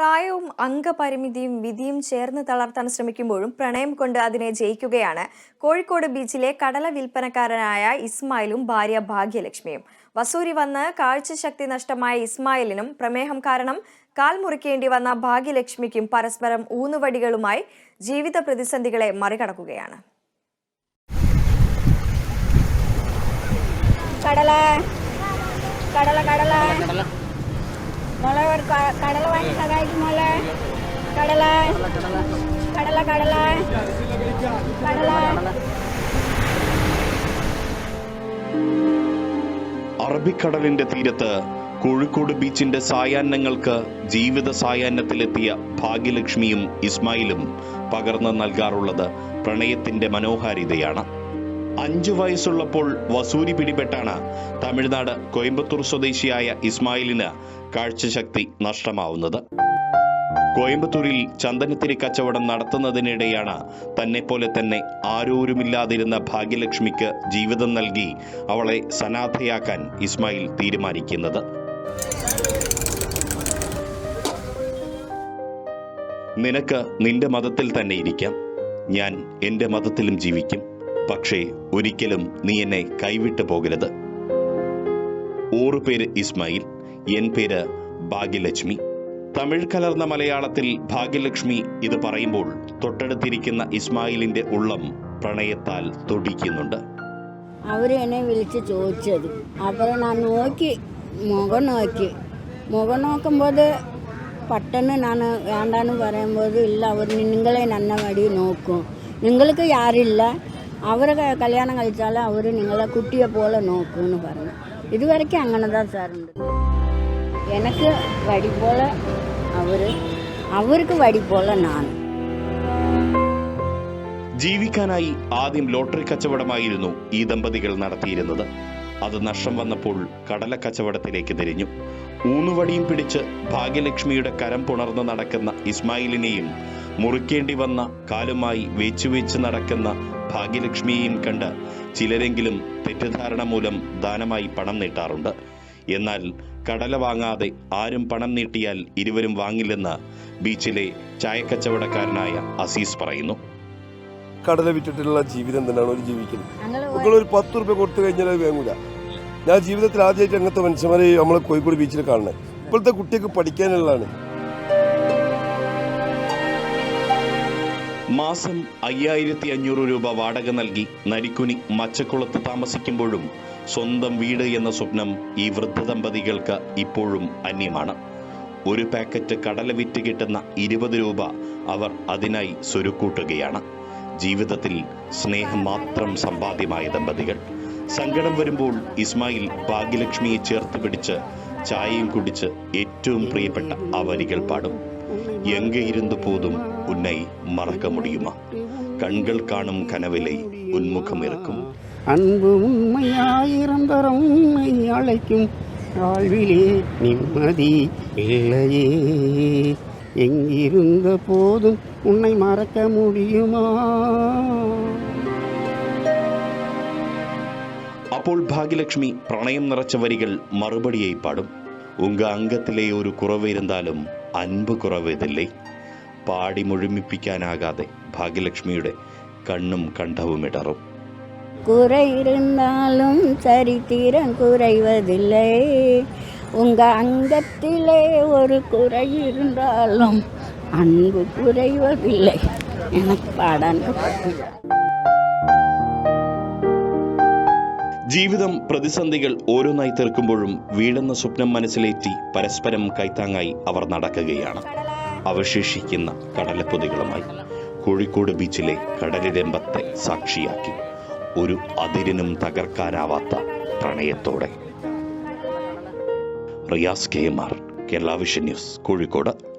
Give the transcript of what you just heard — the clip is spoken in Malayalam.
പ്രായവും അംഗപരിമിതിയും വിധിയും ചേർന്ന് തളർത്താൻ ശ്രമിക്കുമ്പോഴും പ്രണയം കൊണ്ട് അതിനെ ജയിക്കുകയാണ്. കോഴിക്കോട് ബീച്ചിലെ കടല വിൽപ്പനക്കാരനായ ഇസ്മായിലും ഭാര്യ ഭാഗ്യലക്ഷ്മിയും. വസൂരി വന്ന് കാഴ്ചശക്തി നഷ്ടമായ ഇസ്മായിലിനും പ്രമേഹം കാരണം കാൽ മുറിക്കേണ്ടി വന്ന ഭാഗ്യലക്ഷ്മിക്കും പരസ്പരം ഊന്നുവടികളുമായി ജീവിത പ്രതിസന്ധികളെ മറികടക്കുകയാണ്. കടല കടല കടല. മോളെ കടല വാങ്ങി സഹായിക്കും മോളെ. കടല. കടല കടല. കടല. അറബിക്കടലിന്റെ തീരത്ത് കോഴിക്കോട് ബീച്ചിന്റെ സായാഹ്നങ്ങൾക്ക് ജീവിത സായാഹ്നത്തിലെത്തിയ ഭാഗ്യലക്ഷ്മിയും ഇസ്മായിലും പകർന്നു നൽകാറുള്ളത് പ്രണയത്തിന്റെ മനോഹാരിതയാണ്. അഞ്ചു വയസ്സുള്ളപ്പോൾ വസൂരി പിടിപെട്ടാണ് തമിഴ്നാട് കോയമ്പത്തൂർ സ്വദേശിയായ ഇസ്മായിലിന് കാഴ്ചശക്തി നഷ്ടമാവുന്നത്. കോയമ്പത്തൂരിൽ ചന്ദനത്തിരി കച്ചവടം നടത്തുന്നതിനിടെയാണ് തന്നെപ്പോലെ തന്നെ ആരോരുമില്ലാതിരുന്ന ഭാഗ്യലക്ഷ്മിക്ക് ജീവിതം നൽകി അവളെ സനാഥയാക്കാൻ ഇസ്മായിൽ തീരുമാനിക്കുന്നത്. നിനക്ക് നിന്റെ മതത്തിൽ തന്നെ ഇരിക്കാം. ഞാൻ എന്റെ മതത്തിലും ജീവിക്കും. പക്ഷേ ഒരിക്കലും നീ എന്നെ കൈവിട്ടു പോകരുത്. ഊറുപേര് ഇസ്മായിൽ എൻ പേര് ഭാഗ്യലക്ഷ്മി. തമിഴ് കലർന്ന മലയാളത്തിൽ ഭാഗ്യലക്ഷ്മി ഇത് പറയുമ്പോൾ തൊട്ടടുത്തിരിക്കുന്ന ഇസ്മായിലിന്റെ ഉള്ളം പ്രണയത്താൽ തുടിക്കുന്നുണ്ട്. അവരെന്നെ വിളിച്ച് ചോദിച്ചത്. അപ്പോൾ ഞാൻ നോക്കി മുഖം നോക്കി. മുഖം നോക്കുമ്പോൾ പെട്ടെന്ന് ഞാൻ വേണ്ടാന്ന് പറയുമ്പോൾ ഇല്ല അവർ നിങ്ങളെ നന്ന നോക്കും. നിങ്ങൾക്ക് യാരില്ല? അവരെ കല്യാണം കഴിച്ചാൽ അവർ നിങ്ങളെ കുട്ടിയെ പോലെ നോക്കുമെന്ന് പറഞ്ഞു. ഇതുവരയ്ക്കും അങ്ങനെ തന്നെ സാറുണ്ട്. എനിക്ക് വടി പോലെ അവർ അവർക്ക് വടി പോലെ ഞാൻ ജീവിക്കാനായി ആദ്യം ലോട്ടറി കച്ചവടമായിരുന്നു ഈ ദമ്പതികൾ നടത്തിയിരുന്നത്. അത് നഷ്ടം വന്നപ്പോൾ കടല കച്ചവടത്തിലേക്ക് തിരിഞ്ഞു. ഊന്നുവടിയും പിടിച്ച് ഭാഗ്യലക്ഷ്മിയുടെ കരം പുണർന്ന് നടക്കുന്ന ഇസ്മായിലിനെയും മുറിക്കേണ്ടി വന്ന കാലുമായി വെച്ചു വെച്ച് നടക്കുന്ന ഭാഗ്യലക്ഷ്മിയെയും കണ്ട് ചിലരെങ്കിലും തെറ്റിദ്ധാരണ മൂലം ദാനമായി പണം നീട്ടാറുണ്ട്. എന്നാൽ കടല വാങ്ങാതെ ആരും പണം നീട്ടിയാൽ ഇരുവരും വാങ്ങില്ലെന്ന് ബീച്ചിലെ ചായക്കച്ചവടക്കാരനായ അസീസ് പറയുന്നു. കടല വിറ്റിട്ടുള്ള ജീവിതം തന്നെയാണ് ഒരു ജീവിക്കുന്നത്. നിങ്ങൾ ഒരു പത്ത് റുപ്യ കൊടുത്തു കഴിഞ്ഞാൽ അത് വേങ്ങൂല. ഞാൻ ജീവിതത്തിൽ ആദ്യമായിട്ട് അങ്ങനത്തെ മനുഷ്യന്മാരെ നമ്മളെ കോഴിക്കോട് ബീച്ചിൽ കാണുന്നത്. ഇപ്പോഴത്തെ കുട്ടികൾക്ക് പഠിക്കാനുള്ളതാണ്. മാസം അയ്യായിരത്തി അഞ്ഞൂറ് രൂപ വാടക നൽകി നരിക്കുനി മച്ചക്കുളത്ത് താമസിക്കുമ്പോഴും സ്വന്തം വീട് എന്ന സ്വപ്നം ഈ വൃദ്ധ ദമ്പതികൾക്ക് ഇപ്പോഴും അന്യമാണ്. ഒരു പാക്കറ്റ് കടല വിറ്റ് കിട്ടുന്ന ഇരുപത് രൂപ അവർ അതിനായി സ്വരുക്കൂട്ടുകയാണ്. ജീവിതത്തിൽ സ്നേഹം മാത്രം സമ്പാദ്യമായ ദമ്പതികൾ. സങ്കടം വരുമ്പോൾ ഇസ്മായിൽ ഭാഗ്യലക്ഷ്മിയെ ചേർത്ത് പിടിച്ച് ചായയും കുടിച്ച് ഏറ്റവും പ്രിയപ്പെട്ട ആ വരികൾ പാടും. எங்க இருந்து போதும் உன்னை மறக்க முடியுமா கண்கள் காணும் கனவிலை உன்முகம் இருக்கும் அன்பு உண்மையாயிரம் தரம் உண்மை அழைக்கும் வாழ்விலே நிம்மதி இல்லையே எங்கிருந்த போதும் உன்னை மறக்க முடியுமா അപ്പോൾ ഭാഗ്യലക്ഷ്മി പ്രണയം നിറച്ച വരികൾ മറുപടിയായി പാടും ഉങ്ക അംഗത്തിലെ ഒരു കുറവ് ഇരുന്നാലും അൻപ് കുറവേതില്ലേ പാടി മുഴുമിപ്പിക്കാനാകാതെ ഭാഗ്യലക്ഷ്മിയുടെ കണ്ണും കണ്ഠവും ഇടറും குறை இருந்தாலும் சரித்திரம் குறைவதில்லை உங்க அங்கத்திலே ஒரு குறை இருந்தாலும் அன்பு குறைவதில்லை எனக்கு பாடான் ജീവിതം പ്രതിസന്ധികൾ ഓരോന്നായി തീർക്കുമ്പോഴും വീടെന്ന സ്വപ്നം മനസ്സിലേറ്റി പരസ്പരം കൈത്താങ്ങായി അവർ നടക്കുകയാണ്. അവശേഷിക്കുന്ന കടലപ്പൊതികളുമായി കോഴിക്കോട് ബീച്ചിലെ കടലിരമ്പത്തെ സാക്ഷിയാക്കി ഒരു അതിരിനും തകർക്കാനാവാത്ത പ്രണയത്തോടെ. Riyas K M R Kerala vision news Kozhikode.